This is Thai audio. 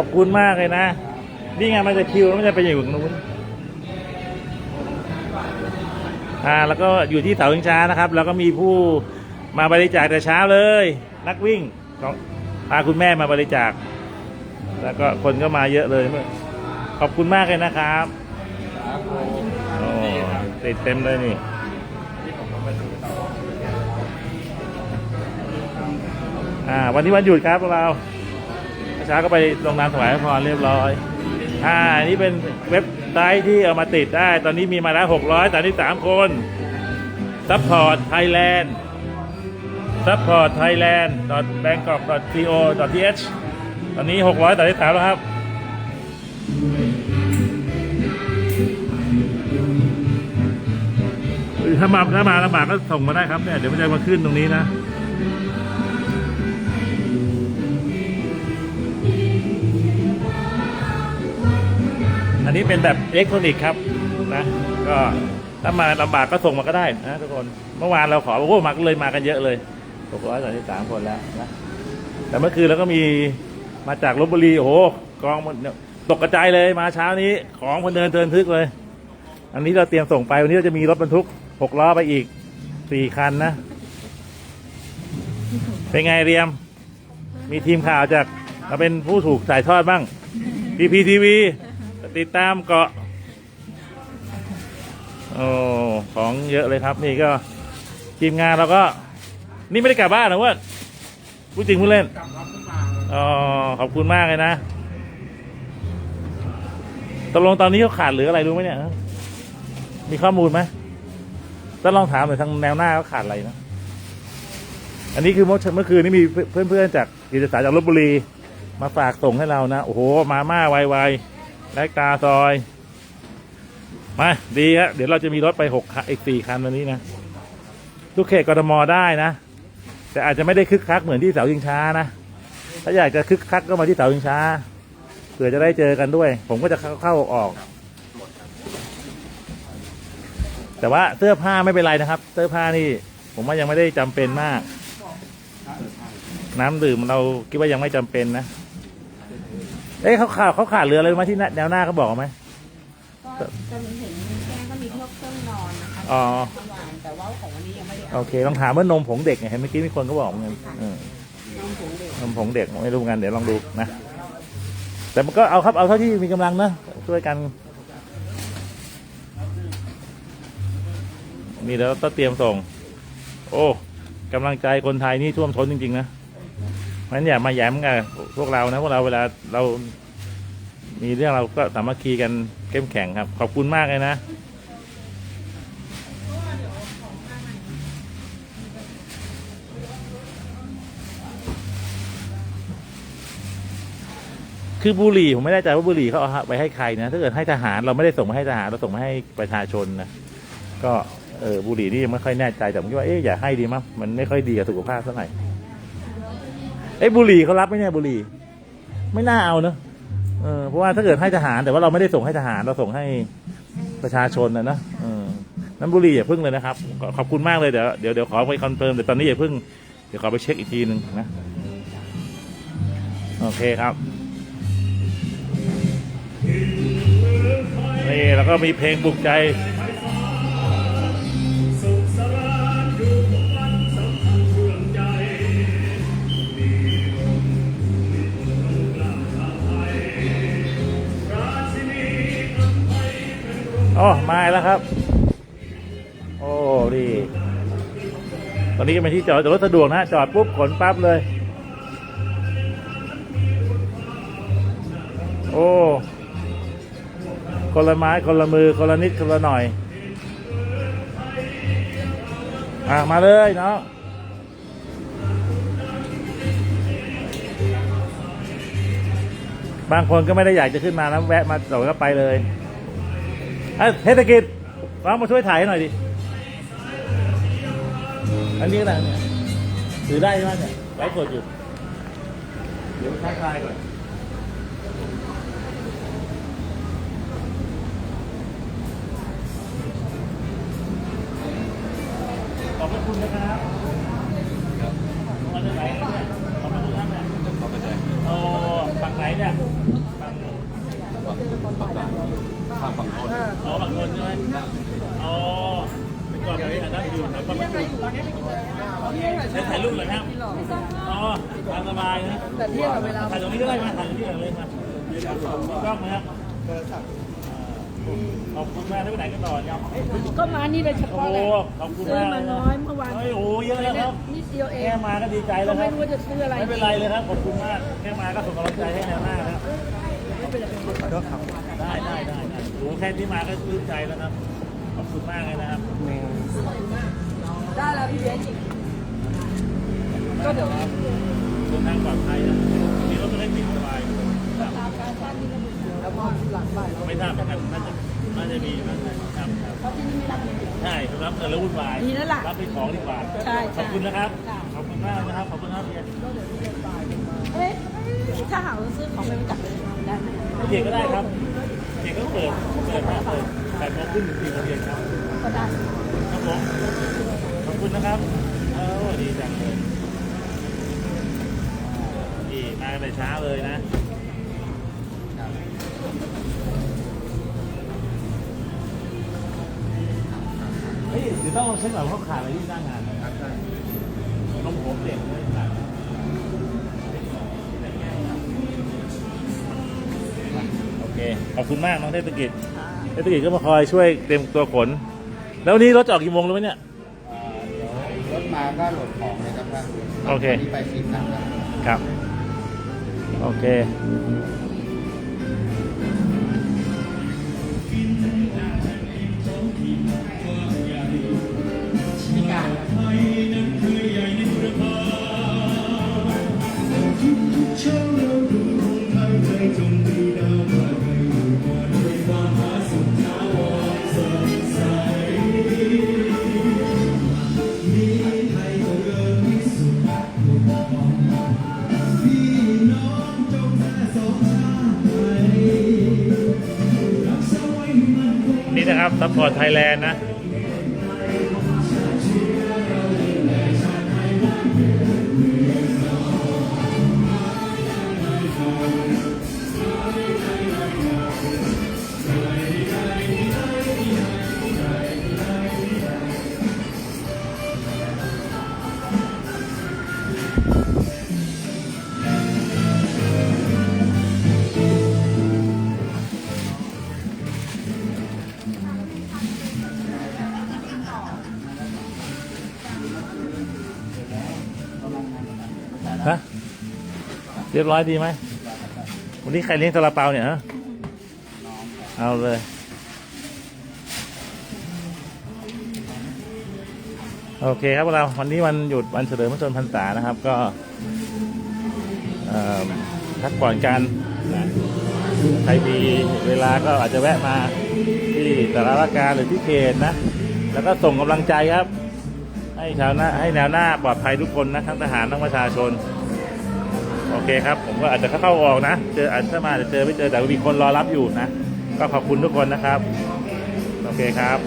อบคุณมากเลยนะ นี่ไงมันจะคิวมันจะไปอยู่ตรงนู้นอ่าแล้วก็อยู่ที่เสาชิงช้านะครับ แล้วก็มีผู้มาบริจาคแต่เช้าเลย นักวิ่งของพาคุณแม่มาบริจาค แล้วก็คนก็มาเยอะเลยขอบคุณมากเลยนะครับโอ้ติดเต็มเลยนี่อ่าวันนี้วันหยุดครับพวกเรา เช้าก็ไปลงนามถวายพรเรียบร้อย อ่าอันนี่เป็นเว็บไซต์ที่เอามาติดได้ ตอนนี้มีมาแล้ว600แต่นี่3คน support Thailand support Thailand bangkok co th ตอนนี้600แต่ที่3แล้วครับถ้ามาถ้ามาลำบากก็ส่งมาได้ครับเนี่ยเดี๋ยวมันจะมาขึ้นตรงนี้นะ อันนี้เป็นแบบอิเล็กทรอนิกส์ครับนะก็ถ้ามาลำบากก็ส่งมาก็ได้นะทุกคนเมื่อวานเราขอโอ้โหมาก็เลยมากันเยอะเลยหกร้อยสามสิบสามคนแล้วนะแต่เมื่อคืนเราก็มีมาจากลบบุรีโอ้โหกองมันตกกระจายเลยมาเช้านี้ของคนเดินเทินทึกเลย อันนี้เราเตรียมส่งไปวันนี้เราจะมีรถบรรทุกหกล้อไปอีกสี่คันนะเป็นไงเรียม มีทีมข่าวจากเราเป็นผู้ถูกถ่ายทอดบ้าง PPTV ติดตามเกาะ โอ้ ของเยอะเลยครับ นี่ก็ทีมงานเราก็ นี่ไม่ได้กลับบ้านนะเว่าพูดจริงพูดเล่น อ๋อ ขอบคุณมากเลยนะตกลงตอนนี้เขาขาดหรืออะไรรู้ไหมเนี่ย มีข้อมูลไหมต้องลองถามหน่อยทางแนวหน้าเขาขาดอะไรนะ อันนี้คือเมื่อเมื่อคืนนี้มีเพื่อนๆจากกิจสารจากลบบุรี มาฝากส่งให้เรานะ โอ้โห มาม่าไวๆ แลกตาซอย มา ดีฮะเดี๋ยวเราจะมีรถไปหกคันอีกสี่คันวันนี้นะ ทุกเขตกรทมได้นะ แต่อาจจะไม่ได้คึกคักเหมือนที่เสาชิงช้านะ ถ้าอยากจะคึกคักก็มาที่เสาชิงช้า เผื่อจะได้เจอกันด้วย ผมก็จะเข้าเข้าออก แต่ว่าเสื้อผ้าไม่เป็นไรนะครับ เสื้อผ้านี่ ผมว่ายังไม่ได้จำเป็นมาก น้ำดื่มเราคิดว่ายังไม่จำเป็นนะ เอ้ยเขาขาดเขาขาดเรืออะไรไหมาที่แนวหน้าเขาบอกไหมก็จะมีเห็นแจ้งก็มีพวกเครื่องนอนนะคะอ๋อเมื่อวานแต่ว่าของวันนี้ยังไม่ได้โอเอาเคลองถามว่านมผงเด็กไงเห็นเมื่อกี้มีคนก็บอกเหมือนกันเออน้องผงเด็กนมผงเด็กไม่รู้กันเดี๋ยวลองดูนะ แต่มันก็เอาครับเอาเท่าที่มีกำลังนะช่วยกัน นี่เดี๋ยวต้องเตรียมส่ง โอ้กำลังใจคนไทยนี่ท่วมท้นจริงๆนะ มันอย่ามาแย้มกับพวกเรานะพวกเราเวลาเรามีเรื่องเราก็สามัคคีกันเข้มแข็งครับ ขอบคุณมากเลยนะคือบุหรี่ผมไม่แน่ใจว่าบุหรี่เขาเอาไปให้ใครนะถ้าเกิดให้ทหารเราไม่ได้ส่งมาให้ทหารเราส่งมาให้ประชาชนนะก็เออบุหรี่นี่ยังไม่ค่อยแน่ใจแต่ผมคิดว่าเอ๊ะอย่าให้ดีมั้งมันไม่ค่อยดีกับสุขภาพเท่าไหร่ เอ้บุหรี่เขารับไหมเนี่ยบุหรี่ ไม่น่าเอาเนอะเออเพราะว่าถ้าเกิดให้ทหารแต่ว่าเราไม่ได้ส่งให้ทหารเราส่งให้ประชาชนนะนะเออนั้นบุหรี่อย่าพึ่งเลยนะครับขอขอบคุณมากเลยเดี๋ยวเดี๋ยวเดี๋ยวขอไปคอนเฟิร์มแต่ตอนนี้อย่าพึ่งเดี๋ยวขอไปเช็คอีกทีหนึ่งนะโอเคครับนี่แล้วก็มีเพลงปลุกใจ อ๋อมาแล้วครับ โอ้ดีตอนนี้ก็เป็นที่จอดรถสะดวกนะจอดปุ๊บขนปั๊บเลย โอ้คนละไม้คนละมือคนละนิดคนละหน่อย อะ มาเลยเนาะบางคนก็ไม่ได้อยากจะขึ้นมานะแวะมาต่อก็ไปเลย อ้ยเทศกิจฟ้ามาช่วยถ่ายให้หน่อยดิ อันนี้อะไรเนี่ยถือได้ไหมเนี่ยไลฟ์สดอยู่ เดี๋ยวทักทายก่อน ข้ามฝั่งโน้นอ๋อบางคนใช่ไหมอ๋อเป็นก่อนแบบนี้นะอยู่แถวบ้านมันจะถ่ายรูปเหรอครับอ๋อตามสบายนะแต่เที่ยวเวลาถ่ายตรงนี้ก็ได้มาถ่ายตรงนี้ก่อนเลยมามีกล้องไหมครับขอบคุณมากที่ไปไหนกันต่อครับก็มานี่เลยเฉพาะเลยขอบคุณซื้อมากมาน้อยเมื่อวานโอ้เยอะแล้วครับนิดเดียวเองแค่มาก็ดีใจแล้วครับไม่รู้จะซื้ออะไรไม่เป็นไรเลยครับขอบคุณมากแค่มาก็ส่งกำลังใจให้แนวหน้าครับได้ได้ได้ โอ้โหแค่ที่มาก็ชื่นใจแล้วครับ ขอบคุณมากเลยนะครับได้แล้วพี่เบนก็เดี๋ยวเดินทางปลอดภัยนะมีรถไม่ได้ติดสบายครับตามการบ้านนี่แล้วก็หลังบ่ายเราไม่ทราบเหมือนกันน่าจะน่าจะมีน่าจะครับครับเพราะที่นี่มีรับเงินใช่รับเงินแล้ววุ่นวายดีแล้วล่ะรับไปของดีกว่าใช่ใช่ ขอบคุณนะครับจ้ะขอบคุณมากนะครับ ขอบคุณครับเพียรเอ๊ะถ้าหากเราซื้อของไปรู้จักเลยได้ไหมเด็กก็ได้ครับ เด็กก็เปิดเปิดมาเปิดแปดโมงขึ้นถึงสี่โมงเย็นครับก็ได้ครับผมขอบคุณนะครับเออดีจังเลยนี่มากันแต่เช้าเลยนะเฮ้ยเดี๋ยวต้องเช็คก่อนว่าเขาขาดอะไรที่หน้างานนะครับนมผมเด็กเล ขอบคุณมากน้องเทศกิจเทศกิจก็มาคอยช่วยเตรียมตัวขน แล้ววันนี้รถจะออกกี่โมงรู้ไหมเนี่ยอ่าเดี๋ยวรถมาก็โหลดของเลยครับท่านโอเค วันนี้ไปสี่คันครับครับ โอเคนี่ นะครับซัพพอร์ตไทยแลนด์นะ ฮะเรียบร้อยดีไหมวันนี้ใครเลี้ยงซาลาเปาเนี่ยฮะเอาเลยโอเคครับเราวันนี้วันหยุดวันเฉลิมพระชนมพรรษานะครับ ก็พักผ่อนกันนะใครมีเวลาก็อาจจะแวะมาที่สารวการหรือที่เขตนะ แล้วก็ส่งกำลังใจครับ ให้ชาวหน้าให้แนวหน้าปลอดภัยทุกคนนะทั้งทหารทั้งประชาชน โอเคครับ ผมก็อาจจะเข้าออกนะ เจออาจจะมาจะเจอไม่เจอแต่มีคนรอรับอยู่นะ ก็ขอบคุณทุกคนนะครับ โอเคครับ